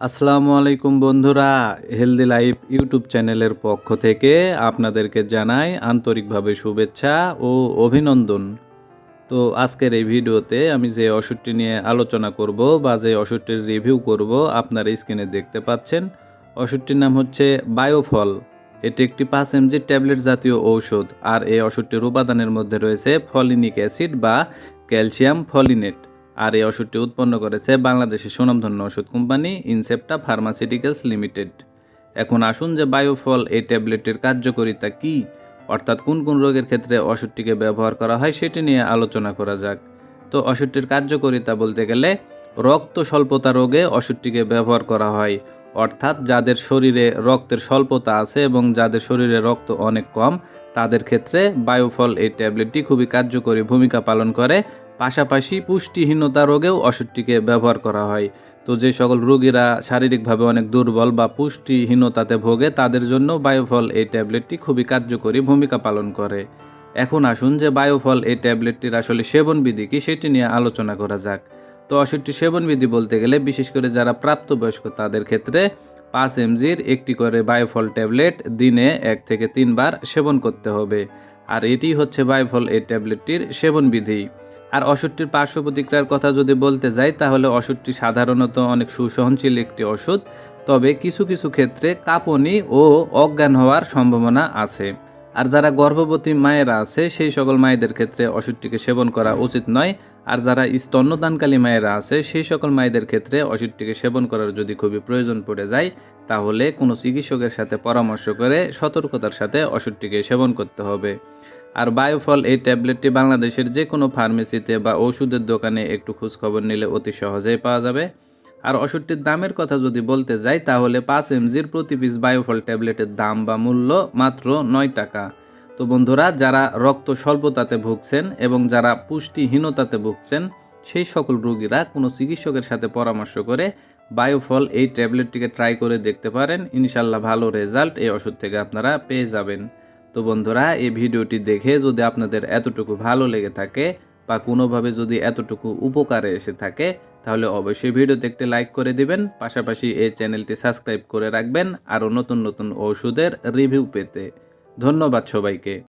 আসসালামু আলাইকুম বন্ধুরা হেলদি লাইফ ইউটিউব চ্যানেলের পক্ষ থেকে আপনাদেরকে জানাই আন্তরিকভাবে শুভেচ্ছা ও অভিনন্দন। তো আজকের এই ভিডিওতে আমি যে ওষুধটি নিয়ে আলোচনা করব বা যে ওষুধটির রিভিউ করব আপনারা স্ক্রিনে দেখতে পাচ্ছেন। ওষুধটির নাম হচ্ছে বায়োফল এটি একটি পাঁচ এমজি ট্যাবলেট জাতীয় ঔষধ। আর এই ওষুধটির উপাদানের মধ্যে রয়েছে ফলিনিক অ্যাসিড বা ক্যালসিয়াম ফলিনেট। আর এই ওষুধটি উৎপন্ন করেছে বাংলাদেশের সুনামধন্য ওষুধ কোম্পানি ইনসেপ্টা ফার্মাসিউটিক্যালস লিমিটেড। এখন আসুন যে বায়োফল এই ট্যাবলেটের কার্যকারিতা কী, অর্থাৎ কোন কোন রোগের ক্ষেত্রে ওষুধটিকে ব্যবহার করা হয় সেটি নিয়ে আলোচনা করা যাক। তো ওষুধটির কার্যকারিতা বলতে গেলে রক্ত স্বল্পতা রোগে ওষুধটিকে ব্যবহার করা হয়। অর্থাৎ যাদের শরীরে রক্তের স্বল্পতা আছে এবং যাদের শরীরে রক্ত অনেক কম, তাদের ক্ষেত্রে বায়োফল এই ট্যাবলেটটি খুবই কার্যকরী ভূমিকা পালন করে। পাশাপাশি পুষ্টিহীনতা রোগেও ওষুধটিকে ব্যবহার করা হয়। তো যে সকল রোগীরা শারীরিকভাবে অনেক দুর্বল বা পুষ্টিহীনতাতে ভোগে, তাদের জন্য বায়োফল এই ট্যাবলেটটি খুবই কার্যকরী ভূমিকা পালন করে। এখন আসুন যে বায়োফল এই ট্যাবলেটটির আসলে সেবনবিধি কি, সেটি নিয়ে আলোচনা করা যাক। তো ওষুধটি সেবনবিধি বলতে গেলে, বিশেষ করে যারা প্রাপ্তবয়স্ক, তাদের ক্ষেত্রে পাঁচ এমজির একটি করে বায়োফল ট্যাবলেট দিনে এক থেকে তিনবার সেবন করতে হবে। আর এটি হচ্ছে বায়োফল এই ট্যাবলেটটির সেবনবিধি। আর ওষুধটির পার্শ্ব প্রতিক্রিয়ার কথা যদি বলতে যাই, তাহলে ওষুধটি সাধারণত অনেক সুসহনশীল একটি ওষুধ। তবে কিছু কিছু ক্ষেত্রে কাঁপুনি ও অজ্ঞান হওয়ার সম্ভাবনা আছে। আর যারা গর্ভবতী মায়েরা আছে, সেই সকল মায়েদের ক্ষেত্রে ওষুধটিকে সেবন করা উচিত নয়। আর যারা স্তন্যদানকালী মায়েরা আছে, সেই সকল মায়েদের ক্ষেত্রে ওষুধটিকে সেবন করার যদি খুবই প্রয়োজন পড়ে যায়, তাহলে কোনো চিকিৎসকের সাথে পরামর্শ করে সতর্কতার সাথে ওষুধটিকে সেবন করতে হবে। আর বায়োফল, এই ট্যাবলেটটি বাংলাদেশের যে কোনো ফার্মেসিতে বা ওষুধের দোকানে একটু খোঁজখবর নিলে অতি সহজেই পাওয়া যাবে। আর ওষুধটির দামের কথা যদি বলতে যাই, তাহলে পাঁচ এমজির প্রতি পিস বায়োফল ট্যাবলেটের দাম বা মূল্য মাত্র নয় টাকা। তো বন্ধুরা, যারা রক্ত স্বল্পতাতে ভুগছেন এবং যারা পুষ্টিহীনতাতে ভুগছেন, সেই সকল রোগীরা কোনো চিকিৎসকের সাথে পরামর্শ করে বায়োফল এই ট্যাবলেটটিকে ট্রাই করে দেখতে পারেন। ইনশাল্লাহ ভালো রেজাল্ট এই ওষুধ থেকে আপনারা পেয়ে যাবেন। তো বন্ধুরা, এই ভিডিওটি দেখে যদি আপনাদের এতটুকু ভালো লেগে থাকে বা কোনোভাবে যদি এতটুকু উপকারে এসে থাকে তাহলে অবশ্যই ভিডিওতে একটি লাইক করে দিবেন, পাশাপাশি এই চ্যানেলটি সাবস্ক্রাইব করে রাখবেন, আরও নতুন নতুন ওষুধের রিভিউ পেতে। ধন্যবাদ সবাইকে।